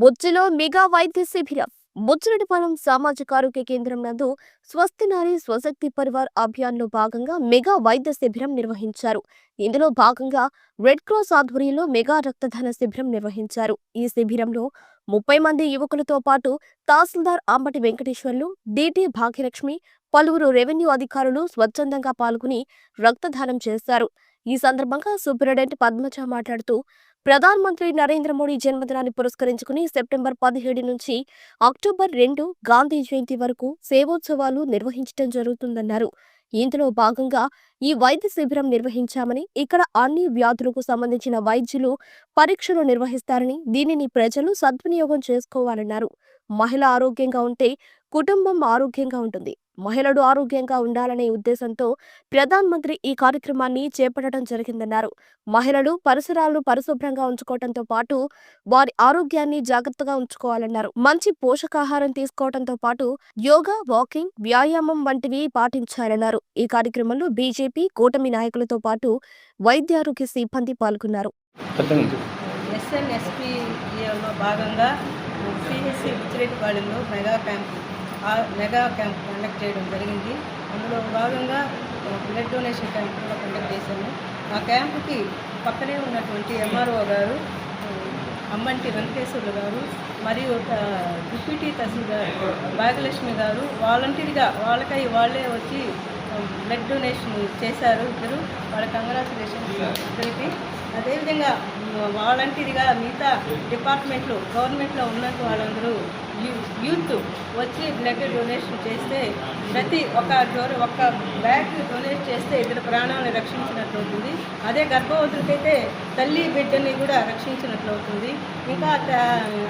బుజ్జిలో mega వైద్య శిబిరం. బుజ్జిరెడ్డిపాలెం సామాజిక ఆరోగ్య కేంద్రం నందు స్వస్తి నారి స్వశక్తి పరివార్ అభియాన్లో భాగంగా మెగా వైద్య శిబిరం నిర్వహించారు. ఇందులో భాగంగా రెడ్ క్రాస్ ఆధ్వర్యంలో మెగా రక్తదాన శిబిరం నిర్వహించారు. ఈ శిబిరంలో ముప్పై మంది యువకులతో పాటు తహసీల్దార్ అంబటి వెంకటేశ్వర్లు డిటి భాగ్యలక్ష్మి పలువురు రెవెన్యూ అధికారులు స్వచ్ఛందంగా పాల్గొని రక్తదానం చేశారు. ఈ సందర్భంగా సూపరింటెండెంట్ పద్మజ మాట్లాడుతూ ప్రధాన మంత్రి నరేంద్ర మోడీ జన్మదినాన్ని పురస్కరించుకుని సెప్టెంబర్ పదిహేడు నుంచి అక్టోబర్ రెండు గాంధీ జయంతి వరకు సేవోత్సవాలు నిర్వహించడం జరుగుతుందన్నారు. ఇందులో భాగంగా ఈ వైద్య శిబిరం నిర్వహించామని ఇక్కడ అన్ని వ్యాధులకు సంబంధించిన వైద్యులు పరీక్షలు నిర్వహిస్తారని దీనిని ప్రజలు సద్వినియోగం చేసుకోవాలన్నారు. మహిళ ఆరోగ్యంగా ఉంటే కుటుంబం ఆరోగ్యంగా ఉంటుంది. మహిళలు ఆరోగ్యంగా ఉండాలనే ఉద్దేశంతో ప్రధాన్ మంత్రి ఈ కార్యక్రమాన్ని చేపట్టడం జరిగిందన్నారు. మహిళలు పరిసరాలను పరిశుభ్రంగా ఉంచుకోవడంతో పాటు వారి ఆరోగ్యాన్ని జాగ్రత్తగా ఉంచుకోవాలన్నారు. మంచి పోషకాహారం తీసుకోవడంతో పాటు యోగా వాకింగ్ వ్యాయామం వంటివి పాటించాలన్నారు. ఈ కార్యక్రమంలో బీజేపీ కూటమి నాయకులతో పాటు వైద్య ఆరోగ్య సిబ్బంది పాల్గొన్నారు. ఎస్ఎన్ఎస్పీలో భాగంగా CHC mega camp mega camp conduct చేయడం జరిగింది. అందులో భాగంగా బ్లడ్ డొనేషన్ క్యాంప్ కూడా కండక్ట్ చేశాము. ఆ క్యాంపుకి పక్కనే ఉన్నటువంటి ఎంఆర్ఓ గారు అమ్మంటి వెంకటేశ్వర్లు గారు మరియు డిప్యూటీ తహసీల్దార్ భాగ్యలక్ష్మి గారు వాలంటీర్గా వాళ్ళకై వాళ్ళే వచ్చి బ్లడ్ డొనేషన్ చేశారు ఇద్దరు. వాళ్ళ కంగ్రాచులేషన్స్ ఇద్దరికి. అదేవిధంగా వాలంటీర్గా మిగతా డిపార్ట్మెంట్లు గవర్నమెంట్లో ఉన్నట్టు వాళ్ళందరూ యూత్ వచ్చి బ్లడ్ డొనేషన్ చేస్తే ప్రతి ఒక్క డోర్ ఒక్క బ్యాగ్ డొనేట్ చేస్తే ఇద్దరు ప్రాణాలను రక్షించినట్లు అవుతుంది అదే గర్భవతులకైతే తల్లి బిడ్డని కూడా రక్షించినట్లు అవుతుంది ఇంకా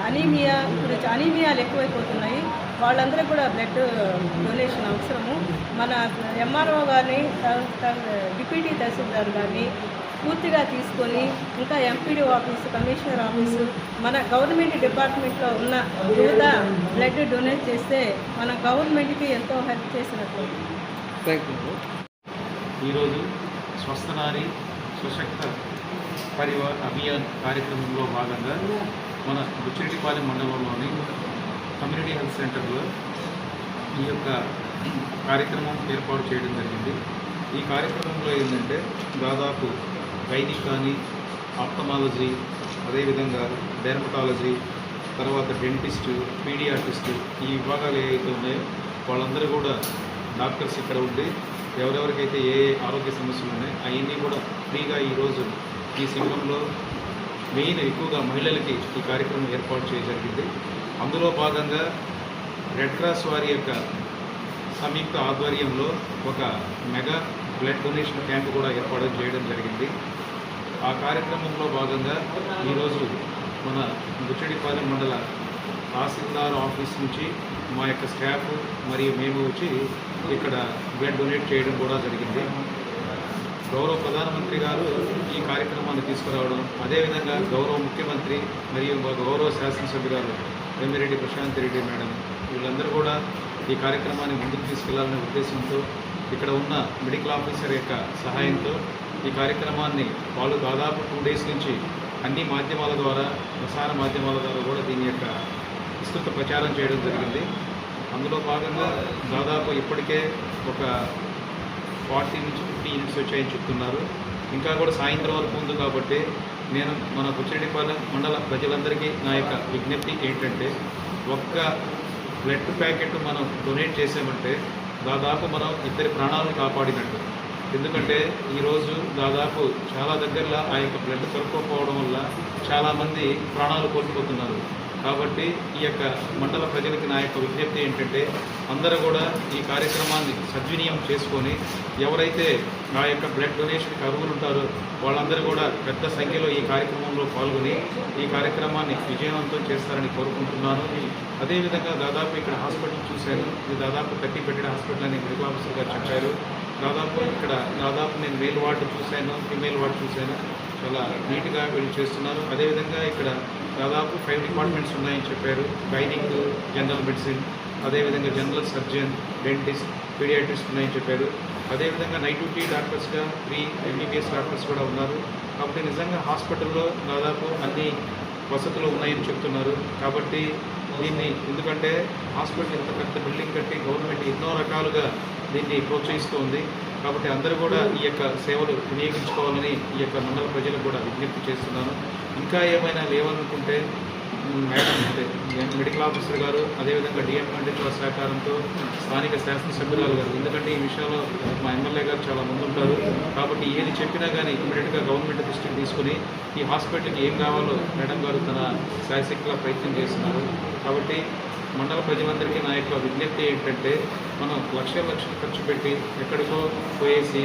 అనీమియా ఇప్పుడు అనీమియాలు ఎక్కువైపోతున్నాయి. వాళ్ళందరూ కూడా బ్లడ్ డొనేషన్ అవసరము. మన ఎంఆర్ఓ త- డిప్యూటీ తహసీల్దార్ గారిని పూర్తిగా తీసుకొని ఇంకా ఎంపీడీ ఆఫీసు కమిషనర్ ఆఫీసు మన గవర్నమెంట్ డిపార్ట్మెంట్లో ఉన్న యువత బ్లడ్ డొనేట్ చేస్తే మన గవర్నమెంట్కి ఎంతో హెల్ప్ చేసినట్లు ఈరోజు స్వస్థనారి సుశక్త పరివార్ అభియాన్ కార్యక్రమంలో భాగంగా మన బుచ్చిరెడ్డిపాలెం మండలంలోని కమ్యూనిటీ హెల్త్ సెంటర్లో ఈ యొక్క కార్యక్రమం ఏర్పాటు చేయడం జరిగింది. ఈ కార్యక్రమంలో ఏంటంటే దాదాపు గైనిక్ కానీ ఆప్టమాలజీ అదేవిధంగా డెర్మటాలజీ తర్వాత డెంటిస్టు పీడియాటిస్టు ఈ విభాగాలు ఏవైతే ఉన్నాయో వాళ్ళందరూ కూడా డాక్టర్స్ ఇక్కడ ఉండి ఎవరెవరికైతే ఏ ఏ ఆరోగ్య సమస్యలు ఉన్నాయో అవన్నీ కూడా ఫ్రీగా ఈరోజు ఈ శిబిరంలో మెయిన్ ఎక్కువగా మహిళలకి ఈ కార్యక్రమం ఏర్పాటు చేయ జరిగింది. అందులో భాగంగా రెడ్ క్రాస్ వారి యొక్క సంయుక్త ఆధ్వర్యంలో ఒక మెగా బ్లడ్ డొనేషన్ క్యాంప్ కూడా ఏర్పాటు చేయడం జరిగింది. ఆ కార్యక్రమంలో భాగంగా ఈరోజు మన ముచ్చడిపాలెం మండల తహసీల్దార్ ఆఫీస్ నుంచి మా యొక్క స్టాఫ్ మరియు మేము వచ్చి ఇక్కడ బ్లడ్ డొనేట్ చేయడం కూడా జరిగింది. గౌరవ ప్రధానమంత్రి గారు ఈ కార్యక్రమాన్ని తీసుకురావడం అదేవిధంగా గౌరవ ముఖ్యమంత్రి మరియు గౌరవ శాసనసభ్యురాలు వెమ్మిరెడ్డి ప్రశాంత్ రెడ్డి మేడం వీళ్ళందరూ కూడా ఈ కార్యక్రమాన్ని ముందుకు తీసుకెళ్ళాలనే ఉద్దేశంతో ఇక్కడ ఉన్న మెడికల్ ఆఫీసర్ యొక్క సహాయంతో ఈ కార్యక్రమాన్ని వాళ్ళు దాదాపు టూ డేస్ నుంచి అన్ని మాధ్యమాల ద్వారా ప్రసార మాధ్యమాల ద్వారా కూడా దీని యొక్క విస్తృత ప్రచారం చేయడం జరిగింది. అందులో భాగంగా దాదాపు ఇప్పటికే ఒక ఫార్టీ నుంచి ఫిఫ్టీ యూనిట్స్ వచ్చాయని చెప్తున్నారు. ఇంకా కూడా సాయంత్రం వరకు ఉంది కాబట్టి నేను మన బుచ్చిరెడ్డిపాలెం మండల ప్రజలందరికీ నా యొక్క విజ్ఞప్తి ఏంటంటే ఒక్క బ్లడ్ ప్యాకెట్ మనం డొనేట్ చేసామంటే దాదాపు మనం ఇద్దరి ప్రాణాలను కాపాడినట్టు. ఎందుకంటే ఈరోజు దాదాపు చాలా దగ్గరలో ఆ యొక్క బ్లడ్ దొరకకపోవడం వల్ల చాలామంది ప్రాణాలు కోల్పోతున్నారు. కాబట్టి ఈ యొక్క మండల ప్రజలకి నా యొక్క విజ్ఞప్తి ఏంటంటే అందరూ కూడా ఈ కార్యక్రమాన్ని సద్వినియోగం చేసుకొని ఎవరైతే నా యొక్క బ్లడ్ డొనేషన్కి అర్హులు ఉంటారో వాళ్ళందరూ కూడా పెద్ద సంఖ్యలో ఈ కార్యక్రమంలో పాల్గొని ఈ కార్యక్రమాన్ని విజయవంతం చేస్తారని కోరుకుంటున్నాను. అదేవిధంగా దాదాపు ఇక్కడ హాస్పిటల్ చూశాను. ఇది దాదాపు కట్టి పెట్టిన హాస్పిటల్ అని మెడికల్ ఆఫీసర్ గారు చెప్పారు. దాదాపు ఇక్కడ దాదాపు నేను మేల్ వార్డు చూశాను ఫిమేల్ వార్డు చూశాను. చాలా నీట్గా వీళ్ళు చేస్తున్నారు. అదేవిధంగా ఇక్కడ దాదాపు ఫైవ్ డిపార్ట్మెంట్స్ ఉన్నాయని చెప్పారు. గైనిక్ జనరల్ మెడిసిన్ అదేవిధంగా జనరల్ సర్జన్ డెంటిస్ట్ పీడియాట్రిస్ట్ ఉన్నాయని చెప్పారు. అదేవిధంగా నైట్ డ్యూటీ డాక్టర్స్గా త్రీ ఎంబీబీఎస్ డాక్టర్స్ కూడా ఉన్నారు. కాబట్టి నిజంగా హాస్పిటల్లో దాదాపు అన్ని వసతులు ఉన్నాయని చెప్తున్నారు. కాబట్టి దీన్ని ఎందుకంటే హాస్పిటల్ ఇంత పెద్ద బిల్డింగ్ కట్టి గవర్నమెంట్ ఎన్నో రకాలుగా దీన్ని ప్రోత్సహిస్తోంది. కాబట్టి అందరూ కూడా ఈ యొక్క సేవలు వినియోగించుకోవాలని ఈ యొక్క మండల ప్రజలకు కూడా విజ్ఞప్తి చేస్తున్నాను. ఇంకా ఏమైనా లేవనుకుంటే మేడం అంటే మెడికల్ ఆఫీసర్ గారు అదేవిధంగా డిఎం పండితుల సహకారంతో స్థానిక శాసనసభ్యురాలు గారు. ఎందుకంటే ఈ విషయంలో మా ఎమ్మెల్యే గారు చాలా మంది ఉంటారు కాబట్టి ఏది చెప్పినా కానీ ఇమీడియట్గా గవర్నమెంట్ దృష్టికి తీసుకుని ఈ హాస్పిటల్కి ఏం కావాలో మేడం గారు తన శాయశక్తిగా ప్రయత్నం చేస్తున్నారు. కాబట్టి మండల ప్రజలందరికీ నా యొక్క విజ్ఞప్తి ఏంటంటే మనం లక్ష లక్షలు ఖర్చు పెట్టి ఎక్కడికో పోయేసి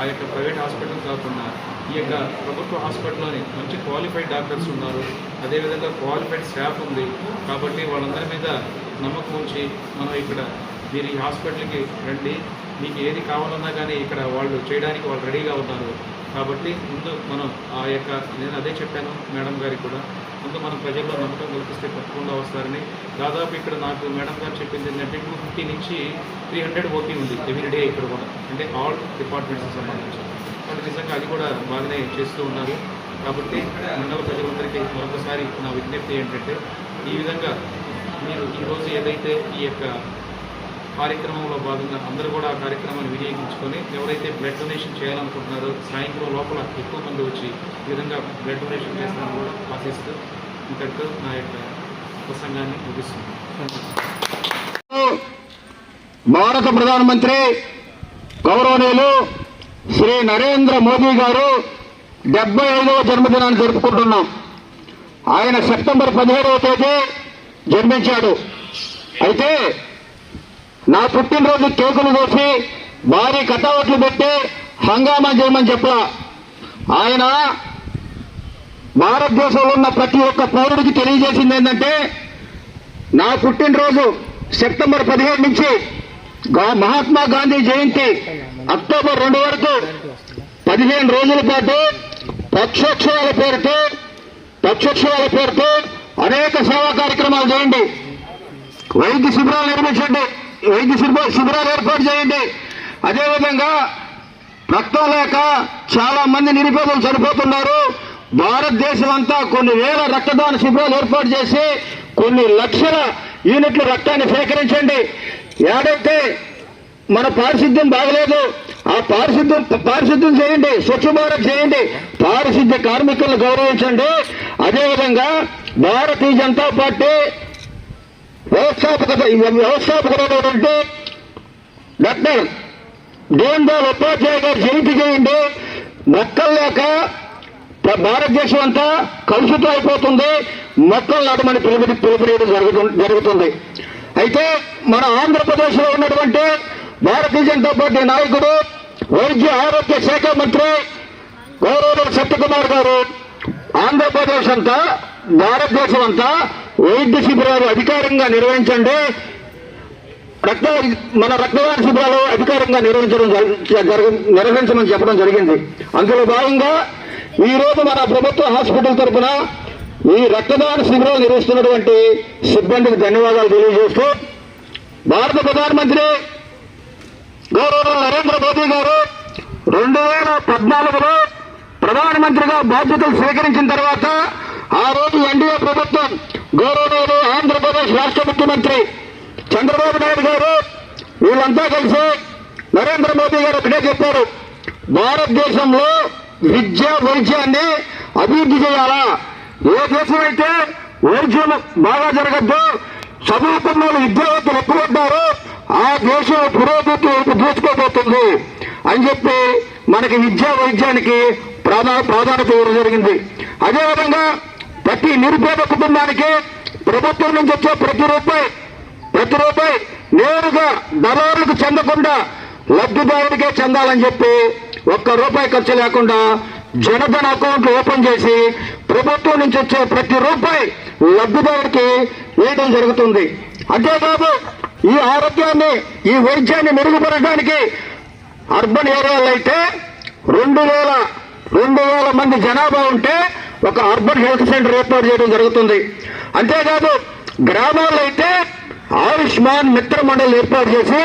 ఆ యొక్క ప్రైవేట్ హాస్పిటల్ కాకుండా ఈ యొక్క ప్రభుత్వ హాస్పిటల్లోని మంచి క్వాలిఫైడ్ డాక్టర్స్ ఉన్నారు. అదేవిధంగా క్వాలిఫైడ్ స్టాఫ్ ఉంది. కాబట్టి వాళ్ళందరి మీద నమ్మకం ఉంచి మనం ఇక్కడ మీరు ఈ హాస్పిటల్కి రండి. మీకు ఏది కావాలన్నా కానీ ఇక్కడ వాళ్ళు చేయడానికి వాళ్ళు రెడీగా ఉన్నారు. కాబట్టి ముందు మనం ఆ యొక్క నేను అదే చెప్పాను మేడం గారికి కూడా. ముందు మనం ప్రజల్లో నమ్మకం కల్పిస్తే తప్పకుండా వస్తారని. దాదాపు ఇక్కడ నాకు మేడం గారు చెప్పింది ఏంటంటే టూ ఫిఫ్టీ నుంచి త్రీ హండ్రెడ్ ఓపీ ఉంది ఎవ్రీడే ఇక్కడ కూడా. అంటే ఆల్ డిపార్ట్మెంట్స్కి సంబంధించి. కాబట్టి నిజంగా అది కూడా బాగానే చేస్తూ ఉన్నారు. కాబట్టి మండల ప్రజలందరికీ మరొకసారి నా విజ్ఞప్తి ఏంటంటే ఈ విధంగా మీరు ఈరోజు ఏదైతే ఈ యొక్క కార్యక్రమంలో భాగంగా అందరూ కూడా ఆ కార్యక్రమాన్ని వినియోగించుకొని ఎవరైతే బ్లడ్ డొనేషన్ చేయాలనుకుంటున్నారో సాయంత్రం లోపల ఎక్కువ మంది వచ్చి ఈ విధంగా బ్లడ్ డొనేషన్ చేస్తారని కూడా ఆశిస్తూ ఇంతటితో నా యొక్క ప్రసంగాన్ని ముగిస్తున్నాను. భారత ప్రధానమంత్రి గౌరవనీయులు శ్రీ నరేంద్ర మోదీ గారు డెబ్బై ఐదవ జన్మదినాన్ని జరుపుకుంటున్నాం. ఆయన సెప్టెంబర్ పదిహేడవ తేదీ జన్మించాడు. అయితే నా పుట్టినరోజు కేకులు కోసి భారీ కటావట్లు పెట్టి హంగామా చేయమని చెప్పా ఆయన భారతదేశంలో ఉన్న ప్రతి ఒక్క పౌరుడికి తెలియజేసింది ఏంటంటే నా పుట్టినరోజు సెప్టెంబర్ పదిహేడు నుంచి మహాత్మా గాంధీ జయంతి అక్టోబర్ రెండు వరకు పదిహేను రోజుల పాటు పక్షోత్సవాల పేరుతో పక్షోత్సవాల పేరుతో అనేక సేవా కార్యక్రమాలు చేయండి. వైద్య శిబిరాలు నిర్మించండి. వైద్య శిబిర- శిబిరాలు ఏర్పాటు చేయండి. అదేవిధంగా రక్తం లేక చాలా మంది నిరుపేదలు చనిపోతున్నారు. భారతదేశం అంతా కొన్ని వేల రక్తదాన శిబిరాలు ఏర్పాటు చేసి కొన్ని లక్షల యూనిట్లు రక్తాన్ని సేకరించండి. ఏడైతే మన పారిశుద్ధ్యం బాగలేదు ఆ పారిశుద్ధ్యం పారిశుద్ధ్యం చేయండి స్వచ్ఛ భారత్ చేయండి పారిశుద్ధ్య కార్మికులను గౌరవించండి. అదేవిధంగా భారతీయ జనతా పార్టీ వ్యవస్థాపక వ్యవస్థాపకుడైనటువంటి డాక్టర్ దీన్ దయాళ్ ఉపాధ్యాయ గారు జయంతి చేయండి. మొక్కలు లేక భారతదేశం అంతా కలుషితం అయిపోతుంది. మొక్కలు నాటమని పిలుపు పిలుపునేయడం జరుగుతు- జరుగుతుంది. అయితే మన ఆంధ్రప్రదేశ్లో ఉన్నటువంటి భారతీయ జనతా పార్టీ నాయకుడు వైద్య ఆరోగ్య శాఖ మంత్రి గౌరవ సత్యకుమార్ గారు ఆంధ్రప్రదేశ్ అంతా భారతదేశం అంతా వైద్య శిబిరాలు అధికారికంగా నిర్వహించండి. రక్త మన రక్తదాన శిబిరాలు అధికారికంగా నిర్వహించడం జరి- నిర్వహించమని చెప్పడం జరిగింది. అందులో భాగంగా ఈ రోజు మన ప్రభుత్వ హాస్పిటల్ తరఫున ఈ రక్తదాన శిబిరాలు నిర్వహిస్తున్నటువంటి సిబ్బందికి ధన్యవాదాలు తెలియజేస్తూ భారత ప్రధానమంత్రి గౌరవ నరేంద్ర మోదీ గారు రెండు వేల పద్నాలుగులో ప్రధానమంత్రిగా బాధ్యతలు స్వీకరించిన తర్వాత ఆ రోజు ముఖ్యమంత్రి చంద్రబాబు నాయుడు గారు వీళ్ళంతా కలిసి నరేంద్ర మోదీ గారు ఒకటే చెప్పారు భారతదేశంలో విద్య వైద్యాన్ని అభివృద్ధి చేయాలా? ఏ దేశం అయితే వైద్యం బాగా జరగద్దు చదువుకున్న వాళ్ళు విద్యావంతులు ఆ దేశం పురోగతి వైపు దూసుకోబోతుంది అని చెప్పి మనకి విద్యా వైద్యానికి ప్రాధాన్యత ఇవ్వడం జరిగింది. అదేవిధంగా ప్రతి నిరుపేద కుటుంబానికి ప్రభుత్వం నుంచి వచ్చే ప్రతి రూపాయి ప్రతి రూపాయి నేరుగా దళారులకు చెందకుండా లబ్ధిదారుడికే చెందాలని చెప్పి ఒక్క రూపాయి ఖర్చు లేకుండా జనధన్ అకౌంట్లు ఓపెన్ చేసి ప్రభుత్వం నుంచి వచ్చే ప్రతి రూపాయి లబ్ధిదారుడికి వేయడం జరుగుతుంది. అంతేకాదు ఈ ఆరోగ్యాన్ని ఈ వైద్యాన్ని మెరుగుపరచడానికి అర్బన్ ఏరియాలో అయితే రెండు వేల రెండు వేల మంది జనాభా ఉంటే ఒక అర్బన్ హెల్త్ సెంటర్ ఏర్పాటు చేయడం జరుగుతుంది. అంతేకాదు గ్రామాల్లో అయితే ఆయుష్మాన్ మిత్ర మండలి ఏర్పాటు చేసి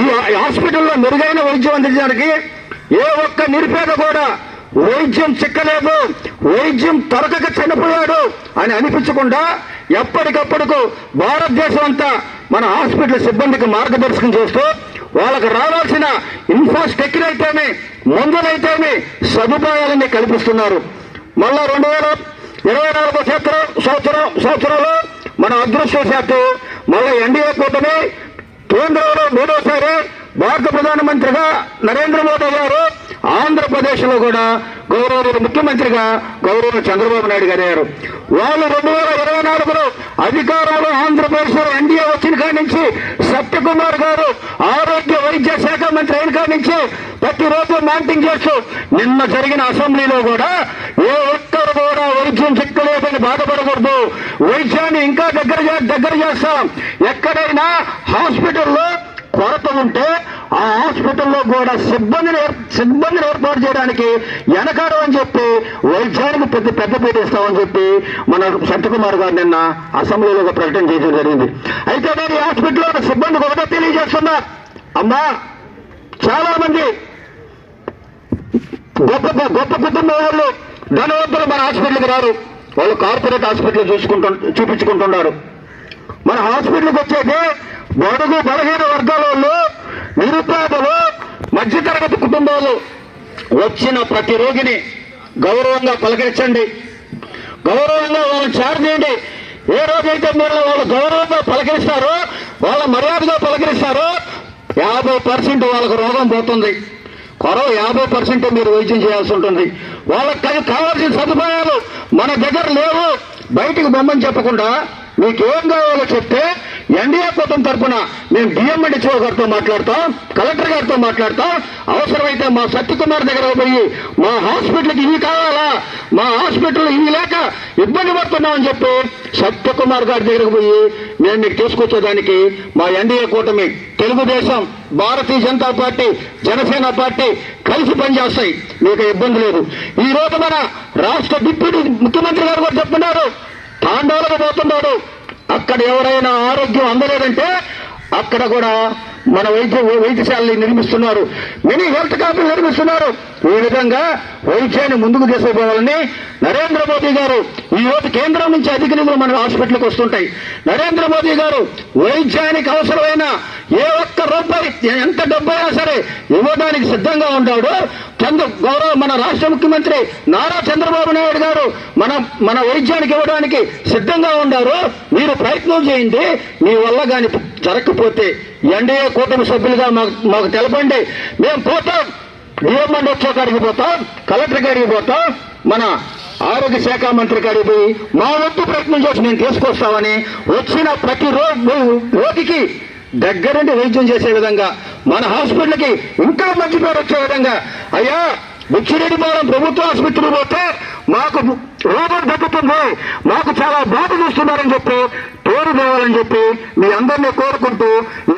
ఈ హాస్పిటల్లో మెరుగైన వైద్యం అందించడానికి ఏ ఒక్క నిరుపేద కూడా వైద్యం చిక్కలేదు వైద్యం దొరకక చనిపోయాడు అని అనిపించకుండా ఎప్పటికప్పటికు భారతదేశం అంతా మన హాస్పిటల్ సిబ్బందికి మార్గదర్శకం చేస్తూ వాళ్ళకు రావాల్సిన ఇన్ఫ్రాస్ట్రక్చర్ అయితేనే మందులైతేనే సదుపాయాలన్నీ కల్పిస్తున్నారు. మళ్ళా రెండు వేల ఇరవై నాలుగో సంవత్సరం సంవత్సరం సంవత్సరంలో మన అదృష్టశాత్తు మళ్ళీ ఎన్డీఏ కూటమి కేంద్రంలో మూడోసారి భారత ప్రధానమంత్రిగా నరేంద్ర మోదీ గారు ఆంధ్రప్రదేశ్లో కూడా గౌరవ ముఖ్యమంత్రిగా గౌరవ చంద్రబాబు నాయుడు గారు అయ్యారు. వాళ్ళు రెండు వేల ఇరవై నాలుగులో అధికారంలో ఆంధ్రప్రదేశ్లో ఎన్డీఏ వచ్చిన కాడి నుంచి సత్యకుమార్ గారు ఆరోగ్య వైద్య శాఖ మంత్రి అయిన కాడి నుంచి ప్రతిరోజు మాంటింగ్ చేస్తూ నిన్న జరిగిన అసెంబ్లీలో కూడా ఏ ఒక్కరు కూడా వైద్యం చిక్కలేదని బాధపడకూడదు. వైద్యాన్ని ఇంకా దగ్గర దగ్గర చేస్తాం. ఎక్కడైనా హాస్పిటల్లో కొరత ఉంటే ఆ హాస్పిటల్లో కూడా సిబ్బందిని సిబ్బందిని ఏర్పాటు చేయడానికి వెనకాడు అని చెప్పి వైద్యానికి పెద్ద పెద్ద పీట ఇస్తామని చెప్పి మన సత్యకుమార్ గారు నిన్న అసెంబ్లీలో ఒక ప్రకటన చేయడం జరిగింది. అయితే నేను ఈ హాస్పిటల్లో సిబ్బందికి ఒకటే తెలియజేస్తున్నా అమ్మా చాలా మంది గొప్ప గొప్ప కుటుంబం వాళ్ళు ధనవంతులు మన హాస్పిటల్కి రారు. వాళ్ళు కార్పొరేట్ హాస్పిటల్ చూసుకుంటు చూపించుకుంటున్నారు. మన హాస్పిటల్కి వచ్చేది బడుగు బలహీన వర్గాల వాళ్ళు నిరుపేదలు మధ్యతరగతి కుటుంబాలు వచ్చిన ప్రతి రోగిని గౌరవంగా పలకరించండి. గౌరవంగా వాళ్ళని చేరదీయండి ఏ రోజైతే మీరు వాళ్ళు గౌరవంగా పలకరిస్తారో వాళ్ళ మర్యాదగా పలకరిస్తారో యాభై పర్సెంట్ వాళ్ళకు రోగం పోతుంది. కొరవ యాభై పర్సెంట్ మీరు వైద్యం చేయాల్సి ఉంటుంది. వాళ్ళకి కావాల్సిన సదుపాయాలు మన దగ్గర లేవు. బయటికి బొమ్మని చెప్పకుండా మీకు ఏం కావాలో చెప్తే ఎన్డీఏ కూటమి తరఫున మేము డిఎంఎడ్హెచ్ఓ గారితో మాట్లాడతాం కలెక్టర్ గారితో మాట్లాడతాం. అవసరమైతే మా సత్యకుమార్ దగ్గర పోయి మా హాస్పిటల్కి ఇవి కావాలా? మా హాస్పిటల్ ఇవి లేక ఇబ్బంది పడుతున్నామని చెప్పి సత్యకుమార్ గారి దగ్గరకు పోయి మేము మీకు తీసుకొచ్చేదానికి మా ఎన్డీఏ కూటమి తెలుగుదేశం భారతీయ జనతా పార్టీ జనసేన పార్టీ కలిసి పనిచేస్తాయి. మీకు ఇబ్బంది లేదు. ఈ రోజు మన రాష్ట్ర డిప్యూటీ ముఖ్యమంత్రి గారు కూడా చెప్తున్నారు తాండవలకు పోతున్నాడు. అక్కడ ఎవరైనా ఆరోగ్యం అందలేదంటే అక్కడ కూడా మన వైద్య వైద్యశాలని నిర్మిస్తున్నారు. మినీ హెల్త్ క్యాంపులు నిర్మిస్తున్నారు. ఈ విధంగా వైద్యాన్ని ముందుకు తీసుకుపోవాలని నరేంద్ర మోదీ గారు ఈ రోజు కేంద్రం నుంచి అధిక నిధులు మన హాస్పిటల్కి వస్తుంటాయి. నరేంద్ర మోదీ గారు వైద్యానికి అవసరమైన ఏ ఒక్క రూపాయి ఎంత డబ్బు అయినా సరే ఇవ్వడానికి సిద్ధంగా ఉంటాడు చంద్ర గౌరవ మన రాష్ట్ర ముఖ్యమంత్రి నారా చంద్రబాబు నాయుడు గారు మన మన వైద్యానికి ఇవ్వడానికి సిద్ధంగా ఉన్నారు మీరు ప్రయత్నం చేయండి. మీ వల్ల కానీ జరగకపోతే ఎన్డీఏ కూటమి సభ్యులుగా మాకు మాకు తెలపండి. మేము పోతాం. డిఎంఎండ్ వచ్చే కాడికి పోతాం. కలెక్టర్ కాడికి పోతాం. మన ఆరోగ్య శాఖ మంత్రి కాడికి పోయి మా వంతు ప్రయత్నం చేసి మేము తీసుకొస్తామని వచ్చిన ప్రతి రోజు రోగికి దగ్గరుండి వైద్యం చేసే విధంగా మన హాస్పిటల్కి ఇంకా మంచి పేరు వచ్చే విధంగా అయ్యా బుచ్చిరెడ్డిపాలెం ప్రభుత్వ ఆసుపత్రి పోతే మాకు రోగం తగ్గుతుంది. మాకు చాలా బాధ చూస్తున్నారని చెప్పి పేరు తేవాలని చెప్పి మీ అందరినీ కోరుకుంటూ